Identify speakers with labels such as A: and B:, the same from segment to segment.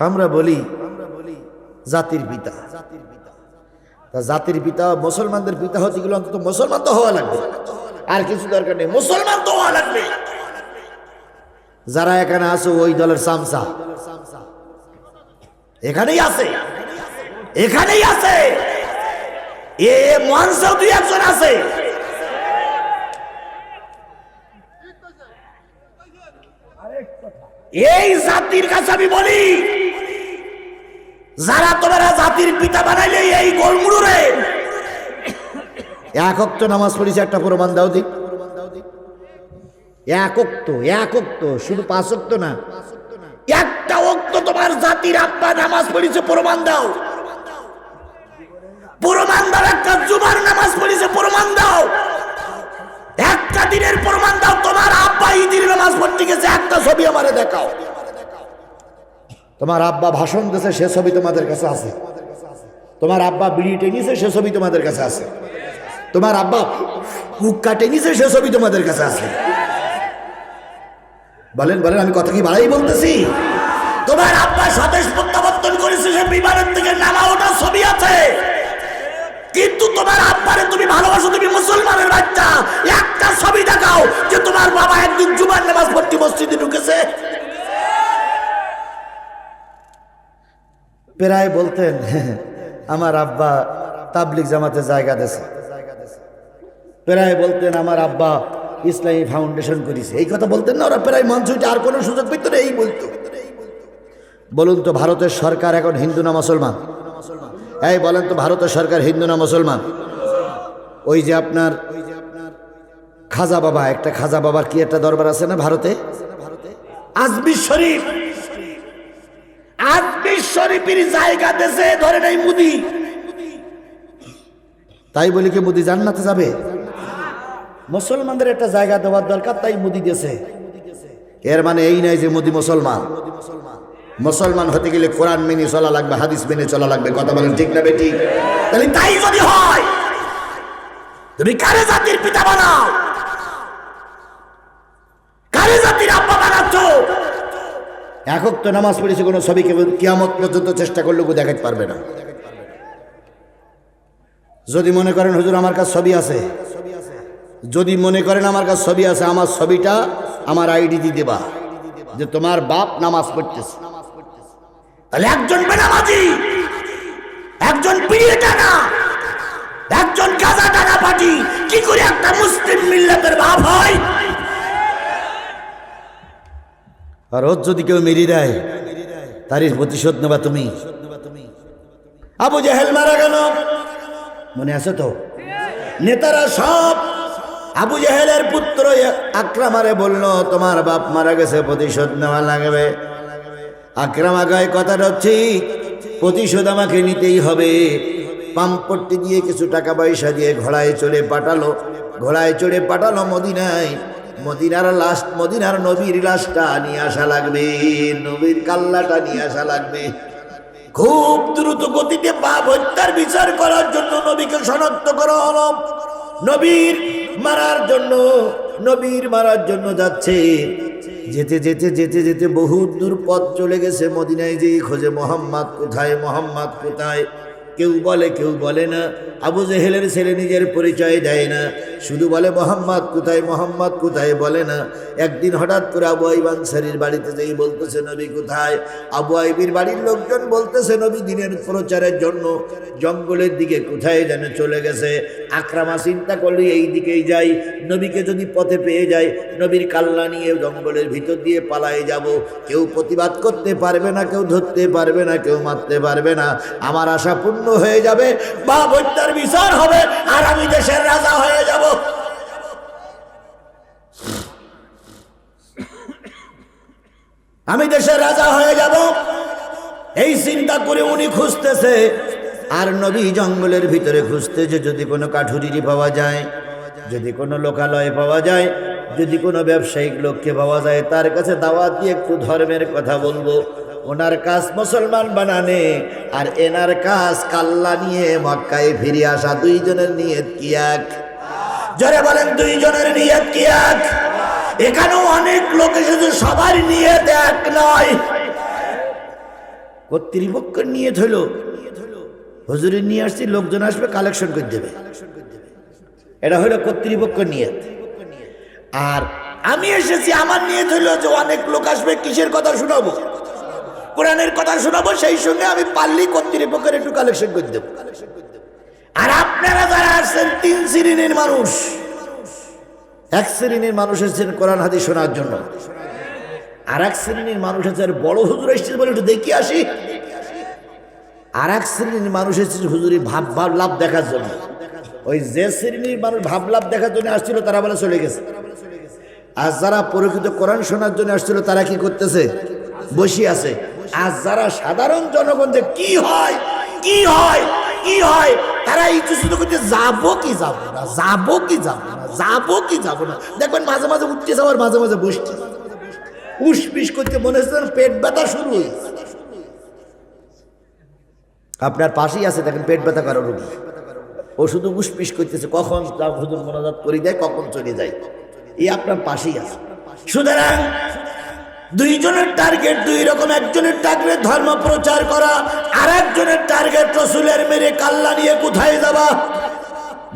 A: আমরা বলি জাতির পিতা। তা জাতির পিতা, মুসলমানদের পিতা হতে গেলে অন্তত মুসলমান তো হওয়া লাগবে। আর কিছু দরকার নেই, মুসলমান তো হওয়া লাগবে। যারা এখানে আছে, ওই দলের সামসা। এখানেই আছে। এখানেই আছে। এ মহানসাও দুই একজন আছে। এই জাতির কাছে আমি বলি যারা তোমরা জাতির পিতা বানাইলে এই গোলমুড়ু একক তো নামাজ পড়িছে একটা প্রমাণ দাও দিক একক তো একক তো শুধু পাঁচ অক্ত না। একটা অক্ত তোমার জাতির আব্বা নামাজ পড়িছে প্রমাণ দাও। প্রমাণ দাও। একটা জুমার নামাজ পড়িছে প্রমাণ দাও। একটা ছবি আমারে দেখাও। তোমার আব্বা ভাষণ দিয়েছে সে ছবি তোমাদের কাছে আছে। তোমার আব্বা বিড়ি টেনিছে, সে ছবি তোমাদের কাছে আছে। তোমার আব্বা টেনিছে, সে ছবি তোমাদের কাছে আছে। বলেন বলেন, আমি কথা কি বাড়াই বলতেছি? তোমার আব্বা স্বদেশ প্রত্যাবর্তন করেছে, সে বিমানের থেকে নামা ওটা ছবি আছে। কিন্তু তোমার আব্বারে তুমি ভালোবাসো, তুমি মুসলমানের বাচ্চা। একটা ছবি দেখাও যে তোমার বাবা একদিন জুমার নামাজ পড়তে মসজিদে ঢুকেছে। প্রায় বলতেন, আমার আব্বা তাবলিক জামাতে জায়গা দেছে প্রায় বলতেন, আমার আব্বা ইসলামী ফাউন্ডেশন করেছে। এই কথা বলতেন না ওরা প্রায় মঞ্চটা আর কোনো সুযোগ পেত না, এই বলতো। বলুন তো, ভারতের সরকার এখন হিন্দু না মুসলমান? এই, বলেন তো, ভারতের সরকার হিন্দু না মুসলমান? ওই যে আপনার খাজা বাবা, একটা খাজা বাবার কি একটা দরবার আছে না ভারতে? শরীফ। শরীফের জায়গা দেশে ধরে নাই মুদি। তাই বলি কি, মুদি জান্নাতে যাবে? মুসলমানদের একটা জায়গা দেওয়ার দরকার, তাই মুদি দেশে এর মানে এই নাই যে মোদি মুসলমান। মুসলমান হতে গেলে কোরআন মেনে চলা লাগবে, হাদিস মেনে চলা লাগবে, কথা বলেন ঠিক না বেটি তাহলে তাই যদি হয়, তুমি কারে জাতির পিতা বানাও? কারে জাতির আব্বা বানাচ্ছ? একক তো নামাজ পড়েছে, কোনো ছবিকে কিয়ামত পর্যন্ত চেষ্টা করলেও কেউ দেখাতে পারবে না। যদি মনে করেন, হুজুর, আমার কাছে ছবি আছে। যদি মনে করেন, আমার কাছে ছবি আছে, আমার ছবিটা আমার আইডি দিয়ে দেবা যে তোমার বাপ নামাজ পড়তেছে। তাহলে একজন বেনামাজি একজন পিড়িয়ে টানা একজন গাজা টানা পাটি কি করে একটা মুসলিম মিল্লাতের বাপ হয়? আর ওর যদি কেউ মেরি দেয় তারই প্রতিশোধ নেবা তুমি। আবু জাহেল মারা গেল। মনে আছে তো? নেতারা সব আবু জাহেলের পুত্র আক্রামারে বলল তোমার বাপ মারা গেছে প্রতিশোধ নেওয়া লাগবে। আক্রাম আগায় কথাটা ঠিক প্রতিশোধ আমাকে নিতেই হবে। পাম্পট্টি দিয়ে কিছু টাকা পয়সা দিয়ে ঘোড়ায় চড়ে পাঠালো। ঘোড়ায় চড়ে পাঠালো মদিনায়। মদিনার লাশ মদিনার নবীর লাশটা নিয়ে আসা লাগবে। নবীর কাল্লাটা নিয়ে আসা লাগবে। খুব দ্রুত গতিতে পাপ হত্যার বিচার করার জন্য নবীকে শনাক্ত করা হলো। নবীর মারার জন্য, নবীর মারার জন্য যাচ্ছে। যেতে যেতে যেতে যেতে বহু দূর পথ চলে গেছে মদিনায় যেই খোঁজে মোহাম্মদ কোথায় মোহাম্মদ কোথায়? কেউ বলে কেউ বলে না। আবু জেহেলের ছেলে নিজের পরিচয় দেয় না। শুধু বলে মোহাম্মদ, কোথায় মোহাম্মদ, কোথায় বলে না। একদিন হঠাৎ করে আবু আইব আনসারির বাড়িতে যেই বলতেছে, নবী কোথায়? আবু আইবির বাড়ির লোকজন বলতেছে, নবী দিনের প্রচারের জন্য জঙ্গলের দিকে কোথায় যেন চলে গেছে। আক্রামা চিন্তা করলে, এই দিকেই যাই। নবীকে যদি পথে পেয়ে যায় নবীর কাল্লা নিয়ে জঙ্গলের ভিতর দিয়ে পালায়ে যাব। কেউ প্রতিবাদ করতে পারবে না, কেউ ধরতে পারবে না, কেউ মারতে পারবে না। আমার আশা পূর্ণ হয়ে যাবে। বা হত্যার বিচার হবে আর আমি দেশের রাজা হয়ে যাব আমি দেশের রাজা হয়ে যাব। এই চিন্তা করে উনি খুঁজতেছে। আর নবী জঙ্গলের ভিতরে খুঁজতেছে যদি কোনো কাঠুরিরি পাওয়া যায়, যদি কোনো লোকালয় পাওয়া যায়, যদি কোনো ব্যবসায়িক লোককে পাওয়া যায়, তার কাছে দাওয়াত দিয়ে একটু ধর্মের কথা বলব। ওনার কাজ মুসলমান বানানে, আর এনার কাজ কাল্লা নিয়ে মক্কায় ফিরে আসা দুইজনের নিয়ত কি এক? জরে বলেন, দুইজনের নিয়ত কি এক? এখানেও অনেক লোক এসেছে, সবার নিয়ে এক নয়। কর্তৃপক্ষ নিয়ে থইল হুজুরে নিয়ে আসছি, লোকজন আসবে কালেকশন করে দেবে। এটা হলো কর্তৃপক্ষ নিয়ে আর আমি এসেছি, আমার নিয়ে হইল যে অনেক লোক আসবে, কিসের কথা শোনাবো? কোরআনের কথা শোনাবো, সেই সঙ্গে আমি পারলি কর্তৃপক্ষের একটু কালেকশন করে দেবো। আর আপনারা যারা আসছেন তিন শ্রেণির মানুষ এক শ্রেণির মানুষ এসেছেন কোরআন হাদিস শোনার জন্য। আর এক শ্রেণির মানুষ আছে বড় হুজুর এসেছে বলে একটু দেখি আসি। আর এক শ্রেণির মানুষ এসেছে হুজুরি ভাব ভাব লাভ দেখার জন্য। ওই যে শ্রেণির মানুষ ভাব লাভ দেখার জন্য আসছিল, তারা বলে চলে গেছে। আর যারা পরিচিত কোরআন শোনার জন্য আসছিল, তারা কি করতেছে? বসে আছে। আর যারা সাধারণ জনগণ যে কি হয় কি হয়? কি হয়? তারা এই শুধু করতে যাব কি যাব না? যাব কি যাব না? যাব কি যাব না? দেখবেন মাঝে মাঝে উঠতে যাওয়ার, মাঝে মাঝে বসতে উসপিস করতে মনে হচ্ছে পেট ব্যথা শুরু হয়েছে আপনার পাশেই আছে, দেখেন পেট ব্যথা কারও রোগী। ও শুধু উসপিস করতেছে, কখন হুজুর মনোজাত করে দেয়, কখন চলে যায়। এই আপনার পাশেই আছে। সুতরাং দুইজনের টার্গেট দুই রকম, একজনের টার্গেট ধর্ম প্রচার করা আর একজনের টার্গেট রসুলের মেরে কাল্লা নিয়ে কোথায় যাবা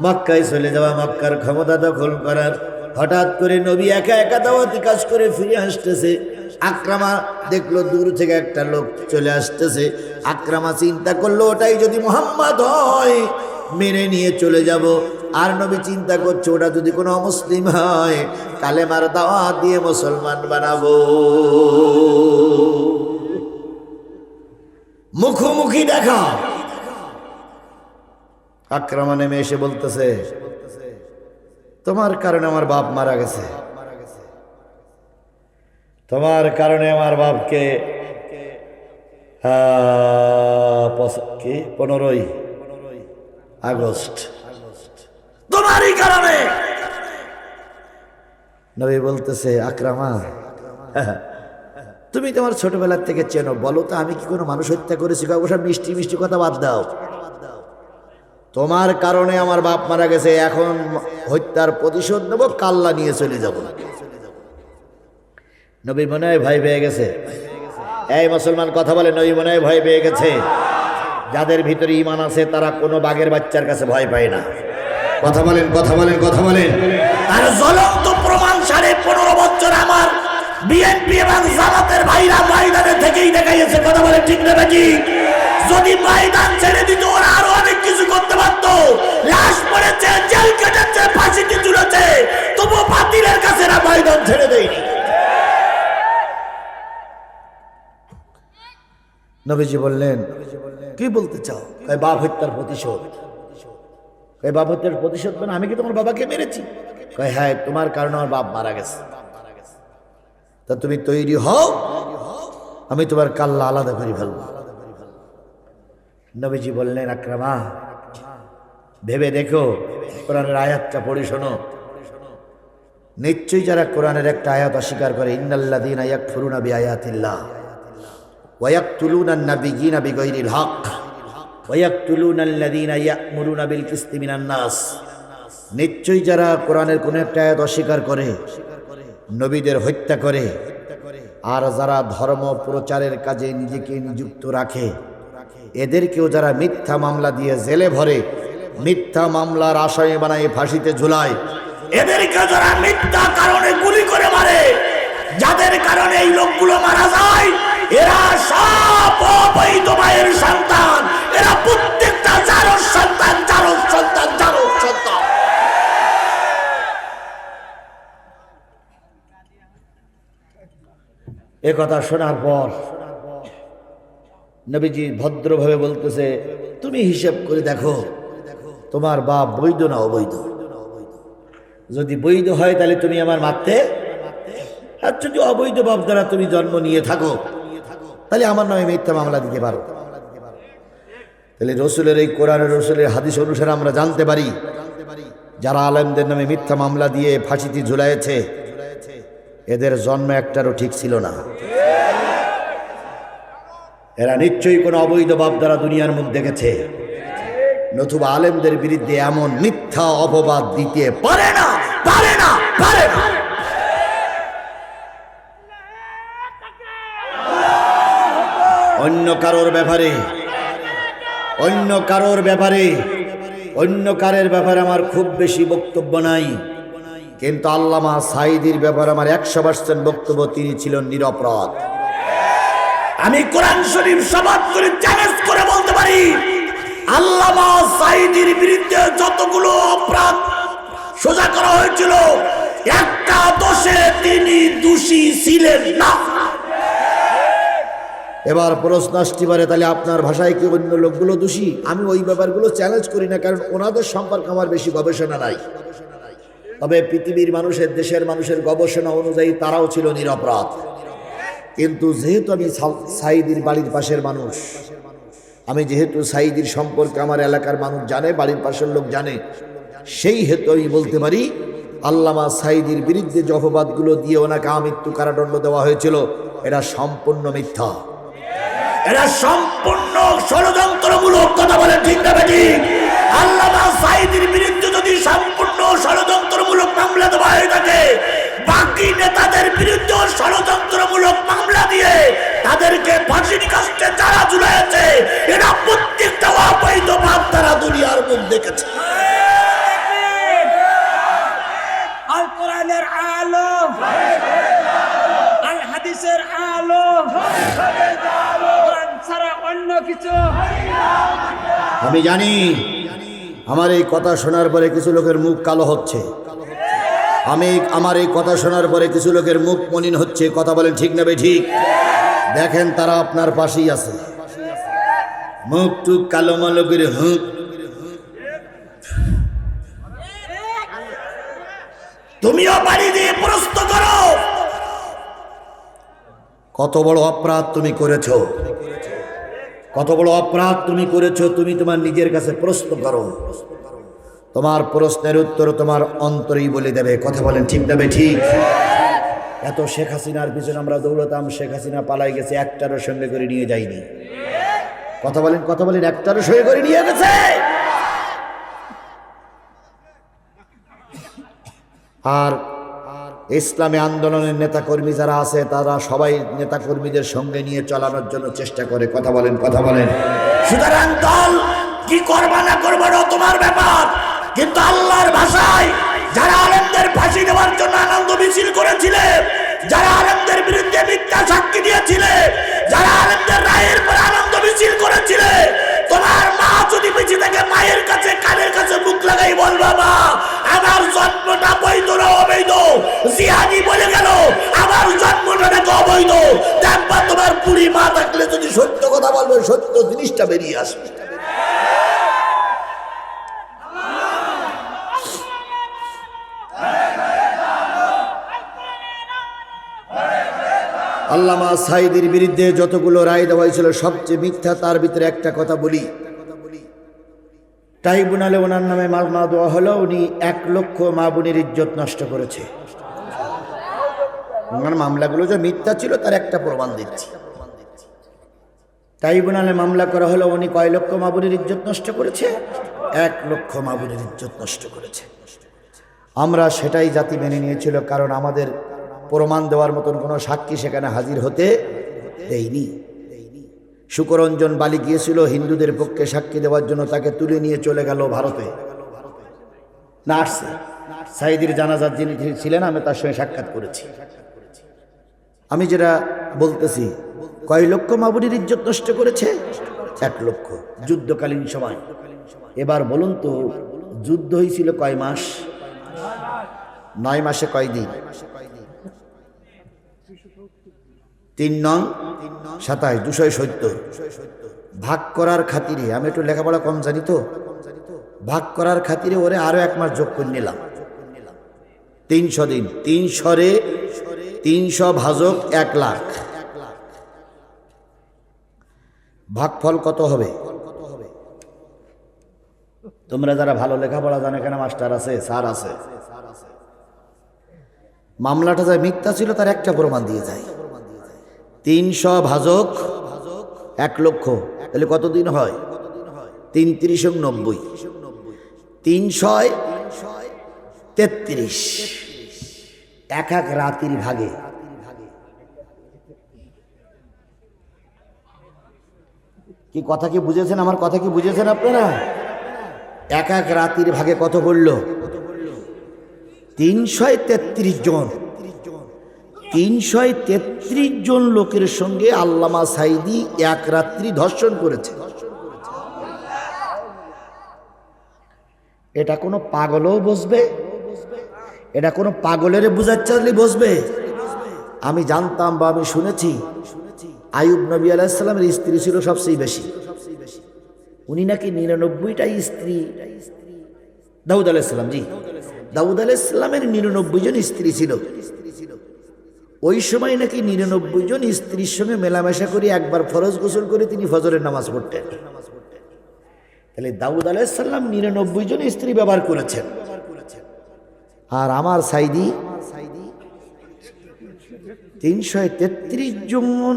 A: মক্কায় চলে যাওয়া, মক্কার ক্ষমতা দখল করার। হঠাৎ করে নবী একা একা দাওয়াতি কাজ করে ফিরে আসতেছে। আক্রামা দেখল দূর থেকে একটা লোক চলে আসতেছে। আক্রামা চিন্তা করল, ওটাই যদি মোহাম্মদ হয় মেনে নিয়ে চলে যাব। আর নবী চিন্তা করছে ওটা যদি কোনো অমুসলিম হয়, কালেমার দাওয়া দিয়ে মুসলমান বানাবো। মুখোমুখি দেখা। আক্রমা নেমে এসে বলতেছে, তোমার কারণে আমার বাপ মারা গেছে। তোমার কারণে আমার বাপকে পনেরোই আগস্ট তোমারই কারণে। নবী বলতেছে, আক্রামা, তুমি তোমার ছোটবেলার থেকে চেনো, বলো তো আমি কি কোনো মানুষ হত্যা করেছি? ওসব মিষ্টি মিষ্টি কথা বাদ দাও। তোমার কারণে আমার বাপ মারা গেছে, এখন হত্যার প্রতিশোধ নেব, কাল্লা নিয়ে চলে যাব নবী মনে হয় ভয় পেয়ে গেছে। এই মুসলমান কথা বলে, নবী মনে হয় ভয় পেয়ে গেছে। যাদের ভিতরে ইমান আছে, তারা কোনো বাঘের বাচ্চার কাছে ভয় পায় না। কথা বলেন কথা বলেন কথা বলেন। আর জ্বলন্ত প্রমাণ সাড়ে পনেরো বছর আমার বিএনপি এবং জামাতের ভাইরা ময়দানে থেকেই দেখাইছে কথা বলে ঠিক না নাকি? যদি ময়দান ছেড়ে দিত ওরা আরও অনেক কিছু করতে পারত। লাশ পড়েছে জেল কেটেছে ফাঁসিতে ঝুলেছে। তবু বাতিলের কাছে এরা ময়দান ছেড়ে দেয়নি। নবীজি বললেন কি বলতে চাও? কয় বাপ হত্যার প্রতিশোধ। কয় বাবতের প্রতিশোধ মানে আমি কি তোমার বাবাকে মেরেছি? কয় হ্যাঁ তোমার কারণে আমার বাপ মারা গেছে। তা তুমি তৈরি হও, আমি তোমার কাল্লা আলাদা করি ভালো নবীজি বললেন, আক্রামা, ভেবে দেখো, কোরআনের আয়াতটা পড়ে শোনো। নিশ্চয়ই যারা কোরআনের একটা আয়াত অস্বীকার করে ইন্নাল্লা দিন আয়াক ফুরুনাবি আয়াতিল্লা ওয়াক তুলুন আর বিগিন আবি গৈরিল হক। নাস। নিশ্চয়ই যারা কোরআনের কোন একটা আয়াত অস্বীকার করে, নবীদের হত্যা করে, আর যারা ধর্ম প্রচারের কাজে নিজেকে নিযুক্ত রাখে, এদেরকেও যারা মিথ্যা মামলা দিয়ে জেলে ভরে, মিথ্যা মামলার আশয়ে বানায় ফাঁসিতে ঝুলায় এদেরকে যারা মিথ্যা কারণে গুলি করে মারে, যাদের কারণে এই লোকগুলো মারা যায় এরা সব অবৈধ মায়ের সন্তান। এরা প্রত্যেকটা জারোর সন্তান জারোর সন্তান জারোর সন্তান। এ কথা শোনার পর নবীজি ভদ্রভাবে বলতেছে, তুমি হিসেব করে দেখো, তোমার বাপ বৈধ না অবৈধ? যদি বৈধ হয় তাহলে তুমি আমার মারতে আর যদি অবৈধ বাপ দ্বারা তুমি জন্ম নিয়ে থাকো তাহলে আমার নামে মিথ্যা মামলা দিতে পারো। তাহলে রসুলের এই কোরআন, রসুলের হাদিস অনুসারে আমরা জানতে পারি, যারা আলেমদের নামে মিথ্যা মামলা দিয়ে ফাঁসিতে ঝুলাইছে এদের জন্ম একটারও ঠিক ছিল না। এরা নিশ্চয়ই কোনো অবৈধ বাপ দ্বারা দুনিয়ার মধ্যে গেছে নতুবা আলেমদের বিরুদ্ধে এমন মিথ্যা অপবাদ দিতে পারে না পারে না পারে না। অন্য কারোর ব্যাপারে, অন্য কারোর ব্যাপারে, অন্য কারের ব্যাপারে আমার খুব বেশি বক্তব্য নাই। কিন্তু আল্লামা সাইদির ব্যাপারে আমার একশো পার্সেন্ট বক্তব্য তিনি ছিলেন নিরপরাধ। আমি কোরআন শরীফ সবাদ করে চ্যালেঞ্জ করে বলতে পারি, আল্লামা সাইদির বিরুদ্ধে যতগুলো অপরাধ সোজা করা হয়েছিল, একটা দোষে তিনি দোষী ছিলেন না। এবার প্রশ্ন আসতে পারে, তাহলে আপনার ভাষায় কি অন্য লোকগুলো দোষী? আমি ওই ব্যাপারগুলো চ্যালেঞ্জ করি না, কারণ ওনাদের সম্পর্কে আমার বেশি গবেষণা নাই। তবে পৃথিবীর মানুষের, দেশের মানুষের গবেষণা অনুযায়ী তারাও ছিল নিরপরাধ। কিন্তু যেহেতু আমি সাইদির বাড়ির পাশের মানুষ, আমি যেহেতু সাইদির সম্পর্কে আমার এলাকার মানুষ জানে, বাড়ির পাশের লোক জানে, সেই হেতু আমি বলতে পারি, আল্লামা সাইদির বিরুদ্ধে যে অপবাদগুলো দিয়ে ওনাকে আমৃত্যু কারাদণ্ড দেওয়া হয়েছিল, এটা সম্পূর্ণ মিথ্যা। এটা সম্পূর্ণ ষড়যন্ত্রমূলক কথা বলে ঠিক না বেটি? আল্লামা বিরুদ্ধে যদি সম্পূর্ণ ষড়যন্ত্রমূলক মামলা দেওয়া হয়ে থাকে, বাকি নেতাদের বিরুদ্ধে ষড়যন্ত্রমূলক মামলা দিয়ে তাদেরকে ফাঁসির কাছে যারা ঝুলাইছে। আমি জানি আমার এই কথা শোনার পরে কিছু লোকের মুখ কালো হচ্ছে। আমি আমার এই কথা শোনার পরে কিছু লোকের মুখ মলিন হচ্ছে। কথা বলেন ঠিক না বে ঠিক? দেখেন তারা আপনার পাশেই আছে। মুখ টুক কালো মালো করে হুঁক তুমিও বাড়ি দিয়ে প্রস্ত করো। কত বড় অপরাধ তুমি করেছ। কত বড় অপরাধ তুমি করেছ, তুমি তোমার নিজের কাছে প্রশ্ন করো। তোমার প্রশ্নের উত্তর তোমার অন্তরেই বলে দেবে। কথা বলেন ঠিক দেবে ঠিক এত শেখ হাসিনার পিছনে আমরা দৌড়তাম, শেখ হাসিনা পালাই গেছে, একটারও সঙ্গে করে নিয়ে যাইনি কথা বলেন কথা বলেন, একটারও সঙ্গে করে নিয়ে গেছে। আর ইসলামী আন্দোলনের নেতাকর্মী যারা আছে, তারা সবাই নেতাকর্মীদের সঙ্গে নিয়ে চালানোর জন্য চেষ্টা করে। কথা বলেন কথা বলেন। সুতরাং দল কি করবা না করবা তোমার ব্যাপার। কিন্তু আল্লাহর ভাষায় যারা আলেমদের ফাঁসি দেওয়ার জন্য আনন্দ মিছিল করেছিলে, যারা আলেমদের বিরুদ্ধে মিথ্যা সাক্ষী দিয়েছিলে, যারা আলেমদের রায়ের পর আনন্দ মিছিল করেছিলে তোমার মা যদি বেঁচে থাকে, মায়ের কাছে, কানের কাছে মুখ লাগাই বলবা মা আমার জন্মটা বৈধ না অবৈধ? জিহাদি বলে গেল, আমার জন্মটা নাকি অবৈধ? দেখবা তোমার বুড়ি মা থাকলে যদি সত্য কথা বলবে, সত্য জিনিসটা বেরিয়ে আসবে। আল্লামা সাইদির বিরুদ্ধে যতগুলো রায় দেওয়া হয়েছিল, সবচেয়ে মিথ্যা তার ভিতরে একটা কথা বলি। ট্রাইব্যুনালে ওনার নামে মামলা দেওয়া হলো উনি এক লক্ষ মা বোনের ইজ্জত নষ্ট করেছে। ওনার মামলাগুলো যে মিথ্যা ছিল, তার একটা প্রমাণ দিচ্ছি। ট্রাইব্যুনালে মামলা করা হলো উনি কয় লক্ষ মা বোনের ইজ্জত নষ্ট করেছে? এক লক্ষ মা বোনের ইজ্জত নষ্ট করেছে। আমরা সেটাই জাতি মেনে নিয়েছিল, কারণ আমাদের প্রমাণ দেওয়ার মতন কোনো সাক্ষী সেখানে হাজির হতে দেয়নি। সুকরঞ্জন বালি গিয়েছিল, হিন্দুদের পক্ষে সাক্ষী দেওয়ার জন্য তাকে তুলে নিয়ে চলে গেল ভারতে। না আসছে। সাইদির জানাজার যিনি ছিলেন, আমি তার সঙ্গে সাক্ষাৎ করেছি। আমি যেটা বলতেছি, কয় লক্ষ মাবুরির ইজ্জত নষ্ট করেছে? এক লক্ষ। যুদ্ধকালীন সময়। এবার বলুন তো, যুদ্ধ হয়েছিল কয় মাস? নয় মাসে কয় দিন? তিন নং, সাতাশ দুশো সত্তর। ভাগ করার খাতিরে, আমি একটু লেখাপড়া কম জানি তো? ভাগ করার খাতিরে ওরে আরও এক মাস যোগ করে নিলাম। তিনশো দিন। তিনশো তিনশরে তিনশো ভাজক এক লাখ। ভাগফল কত হবে? তোমরা যারা ভালো লেখাপড়া জানো কেন, মাস্টার আছে, স্যার আছে? মামলাটা যা মিথ্যা ছিল, তার একটা প্রমাণ দিয়ে যায় তিনশো ভাজক, এক লক্ষ। তাহলে কতদিন হয়? তিন তিরিশ নব্বই। তিনশয় তেত্রিশ। এক এক রাতির ভাগে। কি কথা কি বুঝেছেন? আমার কথা কি বুঝেছেন আপনারা? এক এক রাতির ভাগে কত পড়ল? তিনশো তেত্রিশ জন। তিনশো তেত্রিশ জন লোকের সঙ্গে আল্লামা সাইদি এক রাত্রি ধর্ষণ করেছে। এটা কোনো পাগলও বসবে? এটা কোনো পাগলের বুঝার চাইলে বসবে? আমি জানতাম বা আমি শুনেছি আয়ুব নবী আলাইসাল্লামের স্ত্রী ছিল সবচেয়ে বেশি। উনি নাকি নিরানব্বইটা স্ত্রী, দাউদ আলাইসাল্লাম জি। দাউদ আলাইসাল্লামের নিরানব্বই জন স্ত্রী ছিল। ওই সময় নাকি নিরানব্বই জন স্ত্রীর সঙ্গে মেলামেশা করে একবার ফরজ গোসল করে তিনি ফজরের নামাজ পড়তেন। তাহলে দাউদ আলাইসাল্লাম নিরানব্বই জন স্ত্রী ব্যবহার করেছেন। আর আমার সাইদি তিনশো তেত্রিশ জন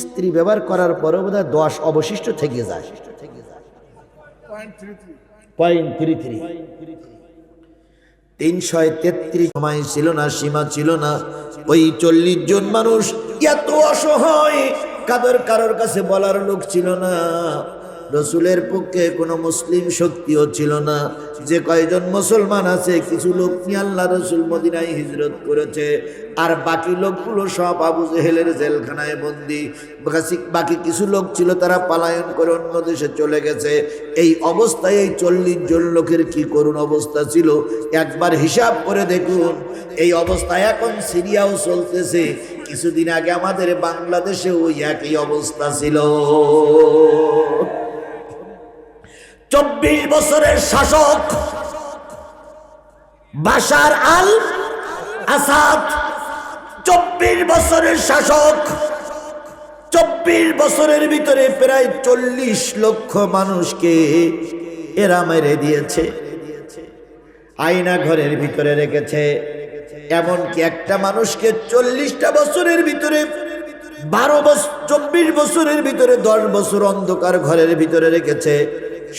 A: স্ত্রী ব্যবহার করার পরেও বোধ হয় দশ অবশিষ্ট থেকে যায়। পয়েন্ট থ্রি থ্রি তিনশো তেত্রিশ সময় ছিল না, সীমা ছিল না। ওই চল্লিশ জন মানুষ এত অসহায়, কাদের কারোর কাছে বলার লোক ছিল না। রসুলের পক্ষে কোনো মুসলিম শক্তিও ছিল না। যে কয়জন মুসলমান আছে, কিছু লোক নিয়ে আল্লাহ রসুল মদিনায় হিজরত করেছে। আর বাকি লোকগুলো সব আবু জেহেলের জেলখানায় বন্দি। বাকি- কিছু লোক ছিল, তারা পালায়ন করে অন্য দেশে চলে গেছে। এই অবস্থায় এই চল্লিশ জন লোকের কি করুণ অবস্থা ছিল, একবার হিসাব করে দেখুন। এই অবস্থায় এখন সিরিয়াও চলতেছে। কিছুদিন আগে আমাদের বাংলাদেশে ওই একই অবস্থা ছিল। চব্বিশ বছরের শাসক বাশার আল আসাদ। চব্বিশ বছরের শাসক। চব্বিশ বছরের ভিতরে প্রায় চল্লিশ লক্ষ মানুষকে এরা মেরে দিয়েছে। আয়না ঘরের ভিতরে রেখেছে। এমনকি একটা মানুষকে চল্লিশটা বছরের ভিতরে, বারো বছর চব্বিশ বছরের ভিতরে দশ বছর অন্ধকার ঘরের ভিতরে রেখেছে।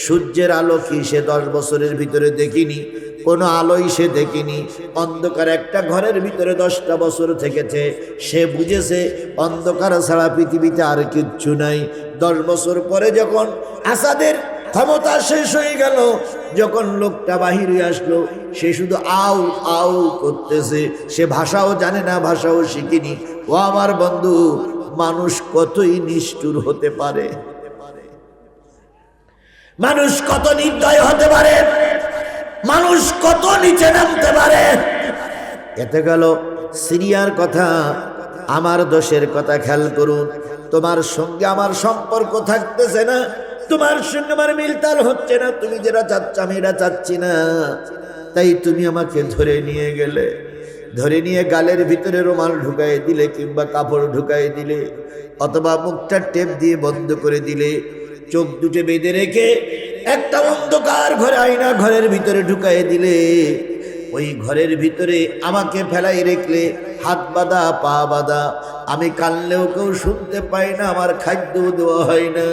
A: সূর্যের আলো কি সে দশ বছরের ভিতরে দেখিনি? কোনো আলোই সে দেখিনি। অন্ধকার একটা ঘরের ভিতরে দশটা বছর থেকেছে। সে বুঝেছে, অন্ধকার ছাড়া পৃথিবীতে আর কিচ্ছু নাই। দশ বছর পরে যখন আসাদের ক্ষমতা শেষ হয়ে গেল, যখন লোকটা বাহির আসলো, সে শুধু আউ আউ করতেছে। সে ভাষাও জানে না, ভাষাও শিখিনি। ও আমার বন্ধু, মানুষ কতই নিষ্ঠুর হতে পারে? মানুষ কত নির্দয় হতে পারে? মানুষ কত নিচে নামতে পারে? এতে গেল সিরিয়ার কথা, আমার দোষের কথা খেয়াল করুন। তোমার সঙ্গে আমার সম্পর্ক থাকতেছে না, তোমার সঙ্গে আমার মিলতাল হচ্ছে না, তুমি যেটা চাচ্ছ আমি এটা চাচ্ছি না। তাই তুমি আমাকে ধরে নিয়ে গেলে, ধরে নিয়ে গালের ভিতরে রুমাল ঢুকাই দিলে কিংবা কাপড় ঢুকাই দিলে, অথবা মুখটা টেপ দিয়ে বন্ধ করে দিলে চোখ দুটো বেঁধে রেখে একটা অন্ধকার ঘরে আয়না ঘরের ভিতরে ঢুকাই দিলে। ওই ঘরের ভিতরে আমাকে ফেলাই রেখলে হাত বাঁধা, পা বাঁধা। আমি কানলেও কেউ শুনতে পাই না, আমার খাদ্যও দেওয়া হয় না।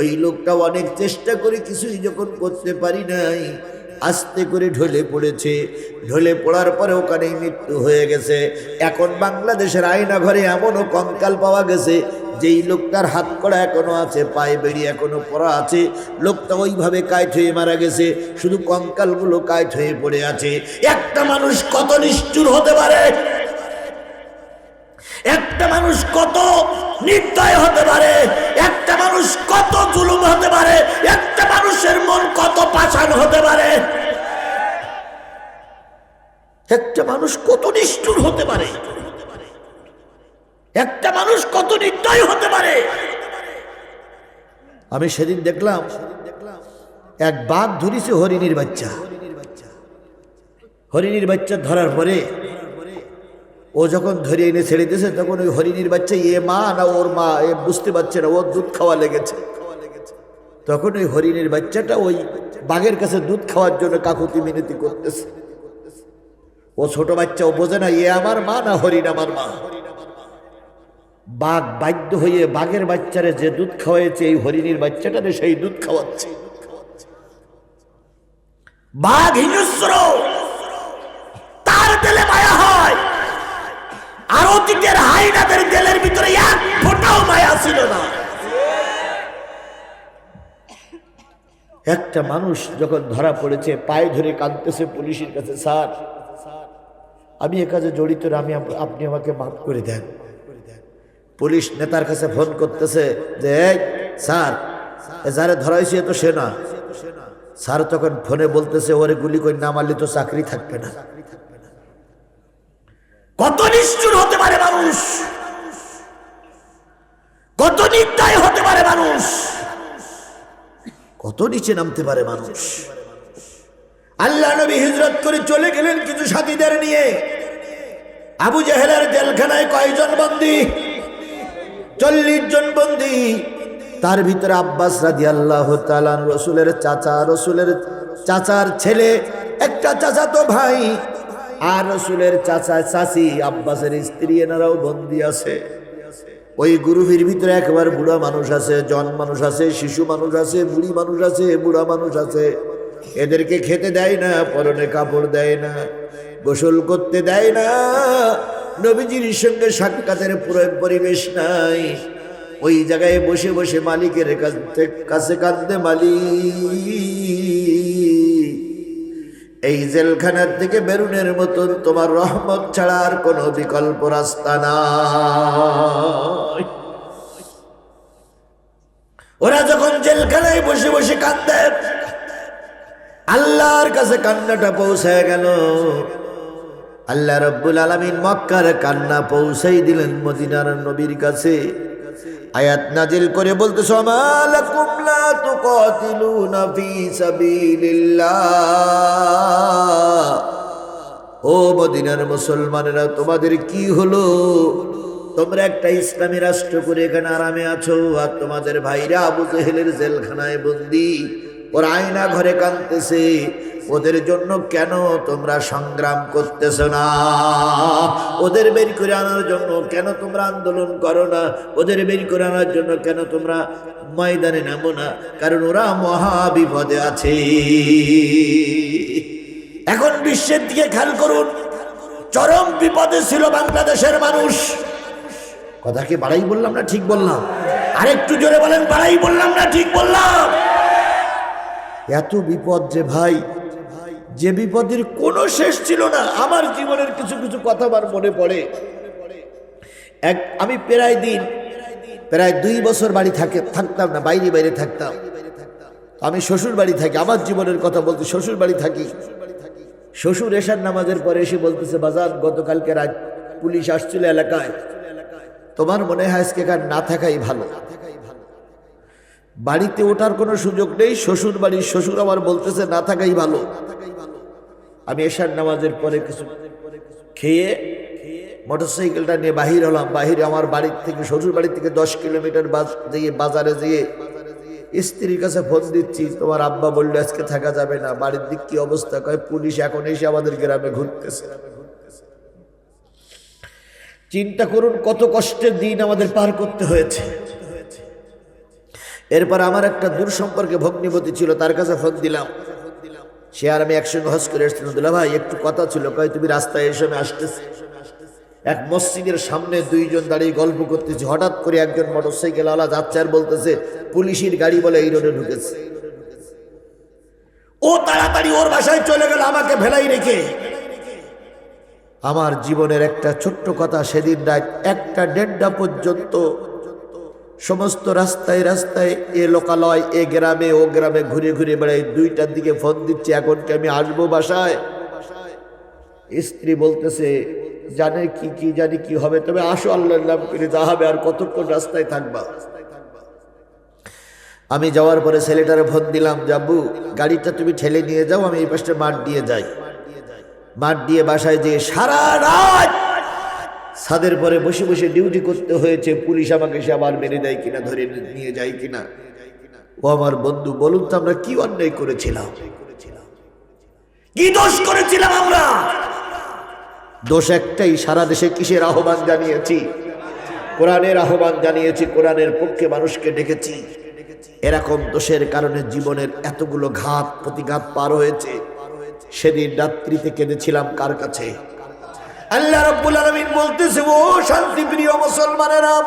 A: ওই লোকটা অনেক চেষ্টা করে কিছুই যখন করতে পারি নাই, আস্তে করে ঢলে পড়েছে। ঢলে পড়ার পরে ওখানেই মৃত্যু হয়ে গেছে। এখন বাংলাদেশের আয়না ঘরে এমনও কঙ্কাল পাওয়া গেছে যেই লোকটার হাত করা এখনও আছে, পায়ে বেরিয়ে এখনও পড়া আছে, লোকটা ওইভাবে কায়ট হয়ে মারা গেছে, শুধু কঙ্কালগুলো কায়ট হয়ে পড়ে আছে। একটা মানুষ কত নিষ্ঠুর হতে পারে? একটা মানুষ কত নির্দয় হতে পারে? একটা মানুষ কত জুলুম হতে পারে? একটা মানুষের মন কত পাষাণ হতে পারে? একটা মানুষ কত নিষ্ঠুর হতে পারে? একটা মানুষ কত নির্দয় হতে পারে? আমি সেদিন দেখলাম, এক বাঘ ধরিছে হরিণীর বাচ্চা। হরিণীর বাচ্চা ধরার পরে ও যখন ধরে এনে ছেড়ে দিয়েছে, তখন ওই হরিণীর বাচ্চা এ মা না ওর মা, এ বুঝতে পারছে না, ওর দুধ খাওয়া লেগেছে। তখন ওই হরিণীর বাচ্চাটা ওই বাঘের কাছে দুধ খাওয়ার জন্য কাকুতি মিনতি করতেছে। ও ছোট বাচ্চা ও বোঝে না, এ আমার মা না হরিণ আমার মা। বাঘ বাধ্য হয়ে বাঘের বাচ্চারে যে দুধ খাওয়াইছে, এই হরিণীর বাচ্চাটারে সেই দুধ খাওয়াচ্ছে। বাঘ হিংস্র। তার দিলে মায়া হয়। আর অতীতের হাইনাদের দেলের ভিতরে এক ফোটাও মায়া ছিল না। একটা মানুষ যখন ধরা পড়েছে, পায়ে ধরে কাঁদতেছে পুলিশের কাছে, স্যার, আমি এ কাজে জড়িত আমি আপনি আমাকে মাফ করে দেন। পুলিশ নেতার কাছে ফোন করতেছে যে "এই, স্যার যারে ধরাইছে তো সে না। স্যার তখন ফোনে বলতেছে ওরে গুলি করে না মারলে তো চাকরি থাকবে না। কত নিষ্ঠুর হতে পারে মানুষ? কত নির্দয় হতে পারে মানুষ? কত নিচে নামতে পারে মানুষ? আল্লাহ নবী হিজরত করে চলে গেলেন কিছু সাথীদের নিয়ে। আবু জাহেলের জেলখানায় কয়জন বন্দী? চল্লিশ জন বন্দি। তার ভিতরে আব্বাস রাজি আল্লাহ রসুলের চাচা, রসুলের চাচার ছেলে, একটা চাচা তো ভাই, আর রসুলের চাচা চাচি আব্বাসের স্ত্রী, এনারাও বন্দী আছে। ওই গ্রুপের ভিতরে একবার বুড়া মানুষ আছে, জন মানুষ আছে, শিশু মানুষ আছে, বুড়ি মানুষ আছে, বুড়া মানুষ আছে। এদেরকে খেতে দেয় না, পরনে কাপড় দেয় না, গোসল করতে দেয় না। নবীজির সঙ্গে সাক্ষাতের পুরো পরিবেশ নাই। ওই জায়গায় বসে বসে মালিকের কাছে- কাঁদতে মালিক। এই জেলখানার থেকে বেরুনের মতন তোমার রহমত ছাড়া আর কোনো বিকল্প রাস্তা নাই। ওরা যখন জেলখানায় বসে বসে কান্দে আল্লাহর কাছে কান্নাটা পৌঁছায় গেল। আল্লাহ রব্বুল আলমিন মক্কার কান্না পৌঁছাই দিলেন মদিনার নবীর কাছে। আয়াত নাজিল করে বলতে সমালাকুম লা তুকাতিলুনা ফি ও মদিনার মুসলমানেরা, তোমাদের কি হলো? তোমরা একটা ইসলামী রাষ্ট্র করে এখানে আরামে আছো, আর তোমাদের ভাইরা আবু জেহেলের জেলখানায় বন্দি। ওর আয়না ঘরে কাঁদতেছে। ওদের জন্য কেন তোমরা সংগ্রাম করতেছ না? ওদের বের করে আনার জন্য কেন তোমরা আন্দোলন করো না? ওদের বের করে আনার জন্য কেন তোমরা ময়দানে নামো না? কারণ ওরা মহা বিপদে আছে। এখন বিশ্বের দিকে খেয়াল করুন, চরম বিপদে ছিল বাংলাদেশের মানুষ। কথা কি বাড়াই বললাম না ঠিক বললাম? আরেকটু জোরে বলেন, বাড়াই বললাম না ঠিক বললাম? এত বিপদ যে ভাই, যে বিপদের কোনো শেষ ছিল না। আমার জীবনের কিছু কিছু কথা আমার মনে পড়ে। এক, আমি প্রায় দিন, প্রায় দুই বছর বাড়ি থাকে, থাকতাম না, বাইরে বাইরে থাকতাম। আমি শ্বশুর বাড়ি থাকি, আমার জীবনের কথা বলতে শ্বশুর বাড়ি থাকি। শ্বশুর এসার নামাজের পরে এসে বলতেছে, বাজার, গতকালকে রাত পুলিশ আসছিল এলাকায়। তোমার মনে হয় আজকে না থাকাই ভালো? বাড়িতে ওঠার কোনো সুযোগ নেই, শ্বশুর বাড়ির শ্বশুর আমার বলতেছে, না থাকাই ভালো। আমি এশার নামাজের পরে কিছু খেয়ে মোটরসাইকেলটা নিয়ে বাহির হলাম। বাহিরে আমার বাড়ির থেকে, শ্বশুর বাড়ির থেকে দশ কিলোমিটার বাজারে যেয়ে স্ত্রীর কাছে ফোন দিচ্ছি, তোমার আব্বা বললে আজকে থাকা যাবে না। বাড়ির দিক কি অবস্থা? কয়, পুলিশ এখন এসে আমাদের গ্রামে ঘুরতেছে। চিন্তা করুন কত কষ্টের দিন আমাদের পার করতে হয়েছে। এরপর আমার একটা দূর সম্পর্কে ভগ্নিপতি ছিল, তার কাছে ফোন দিলাম। সে আর আমি একসঙ্গে হস করে এসেছিলাম। ভাই, একটু কথা ছিল, কয়, তুমি রাস্তায় এসে আমি আসতেছি। এক মসজিদের সামনে দুইজন দাঁড়িয়ে গল্প করতেছে। হঠাৎ করে একজন মোটরসাইকেল আলা যাচ্ছে আর বলতেছে, পুলিশের গাড়ি বলে এই রোডে ঢুকেছে। ও তাড়াতাড়ি ওর বাসায় চলে গেল, আমাকে ভেলাই রেখে। আমার জীবনের একটা ছোট্ট কথা সেদিন রাত একটা দেড়টা পর্যন্ত সমস্ত রাস্তায় রাস্তায় এ লোকালয়, এ গ্রামে, ও গ্রামে ঘুরে ঘুরে বেড়াই। দুইটার দিকে ফোন দিচ্ছি, এখন কি আমি আসব বাসায়? স্ত্রী বলতেছে, জানে কি কি জানি কি হবে, তবে আসো আল্লাহ নাম করে, যা হবে আর কতক্ষণ রাস্তায় থাকবা? আমি যাওয়ার পরে ছেলেটারে ফোন দিলাম যাবু গাড়িটা তুমি ঠেলে নিয়ে যাও, আমি এই পাশটা মাঠ দিয়ে যাই। মাঠ দিয়ে বাসায় যেয়ে সারা রাত ছাদের পরে বসে বসে ডিউটি করতে হয়েছে, পুলিশ আমাকে সে আবার মেরে দেয় কিনা, ধরে নিয়ে যায় কিনা। ও আমার বন্ধু, বলুন তো আমরা কি অন্যায় করেছিলাম? কি দোষ করেছিলাম আমরা? দোষ একটাই, সারা দেশে কিসের আহ্বান জানিয়েছি? কোরআনের আহ্বান জানিয়েছি, কোরআনের পক্ষে মানুষকে ডেকেছি। এরকম দোষের কারণে জীবনের এতগুলো ঘাত, প্রতিঘাত পার হয়েছে। সেদিন রাত্রিতে কেঁদেছিলাম কার কাছে? আল্লাহ রব্বুল আলমিন বলতেছে, ও শান্তি প্রিয় মুসলমানেরা,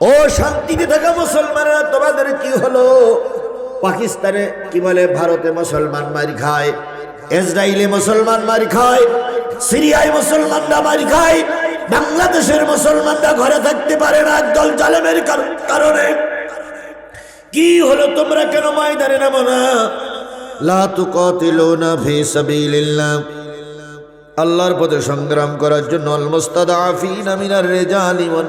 A: ও শান্তিতে থাকা মুসলমানেরা, তোমাদের কি হলো? পাকিস্তানে কি বলে, ভারতে মুসলমান মারি খায় ইসরায়েলে মুসলমান মারি খায়, সিরিয়ায় মুসলমানরা মারি খায়, বাংলাদেশের মুসলমানরা ঘরে থাকতে পারে না, একদল জালেমের কার- কারণে। কি হলো তোমরা কেন ময়দানে নামো না? লা তুকাতিলুনা ফি সাবিলিল্লাহ। আল্লাহর পথে সংগ্রাম করার জন্য ওয়ান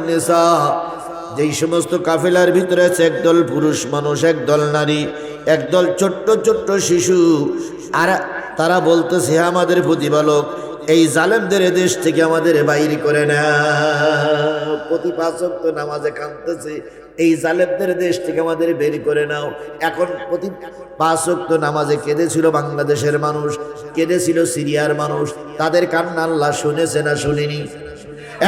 A: যেই সমস্ত কাফেলার ভিতরে আছে, একদল পুরুষ মানুষ, একদল নারী, একদল ছোট্ট ছোট্ট শিশু। আর তারা বলতেছে আমাদের প্রতিপালক, এই জালেমদের দেশ থেকে আমাদের বাইরে করে না প্রতি তো নামাজে কাঁদতেছে। এই জালেমদের দেশ থেকে আমাদের বের করে নাও। এখন প্রতি পাঁচক তো নামাজে কেঁদেছিল বাংলাদেশের মানুষ, কেঁদেছিল সিরিয়ার মানুষ। তাদের কান্না আল্লাহ শুনেছে না শুনিনি।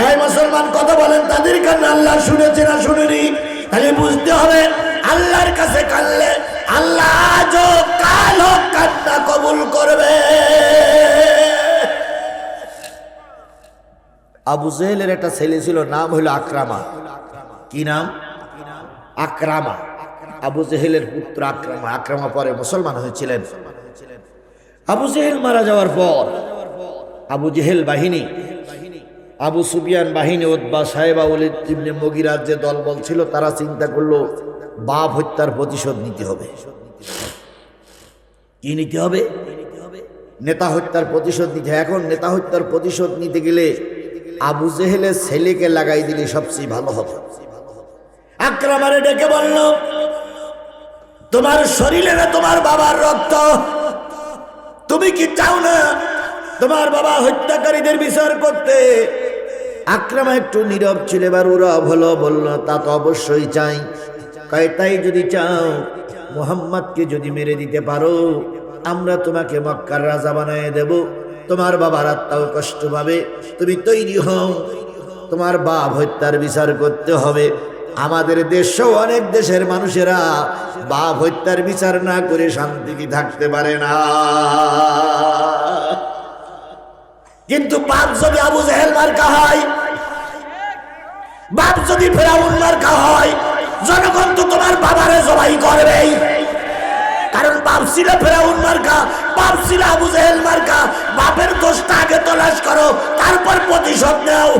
A: এই মুসলমান কথা বলেন, তাদের কান্না আল্লাহ শুনেছে না শুনেনি? তাহলে বুঝতে হবে, আল্লাহর কাছে কানলে আল্লাহ কাল হোক কান্না কবুল করবে। আবু জেহেলের একটা ছেলে ছিল, নাম হলো আক্রামা। কি নাম? আকরামা। আবু জেহেলের পুত্র আকরামা। আকরামা পরে মুসলমান হয়েছিলেন। আবু জেহেল মারা যাওয়ার পর আবু জেহেল বাহিনী, আবু সুবিয়ান বাহিনী ওতবা সাহেবা উলিদ ইবনে মগিরার যে দলবল ছিল, তারা চিন্তা করল, বাপ হত্যার প্রতিশোধ নিতে হবে। কি নিতে হবে? নেতা হত্যার প্রতিশোধ নিতে। এখন নেতা হত্যার প্রতিশোধ নিতে গেলে আবু জেহেলের ছেলেকে লাগাই দিলে সবচেয়ে ভালো হবে। আক্রামারে ডেকে বলল, তোমার শরীরে না তোমার বাবার রক্ত, তুমি কি চাও না তোমার বাবা হত্যাকারীদের বিচার করতে? আক্রামা একটু নীরব ছিল, এবার ওরা হলো বলল, তা তো অবশ্যই চাই। তাই যদি চাও, মোহাম্মদকে যদি মেরে দিতে পারো, আমরা তোমাকে মক্কার রাজা বানিয়ে দেব। তোমার বাবার আত্মাও কষ্ট পাবে, তুমি তৈরি হও। তোমার বাপ হত্যার বিচার করতে হবে। আমাদের দেশেও অনেক দেশের মানুষেরা বাপ হত্যার বিচার না করে শান্তিতে থাকতে পারে না? কিন্তু বাপ যদি আবু জেহেল মার্কা হয়, বাপ যদি ফেরাউন মার্কা হয়, জনগণ তো তোমার বাবারে জবাই করবেই কারণ বাপ ছিল ফেরাউন মার্কা, বাপ ছিল আবু জেহেল মার্কা। বাপের দোষটা আগে তলাশ করো, তারপর প্রতিশোধ নাও।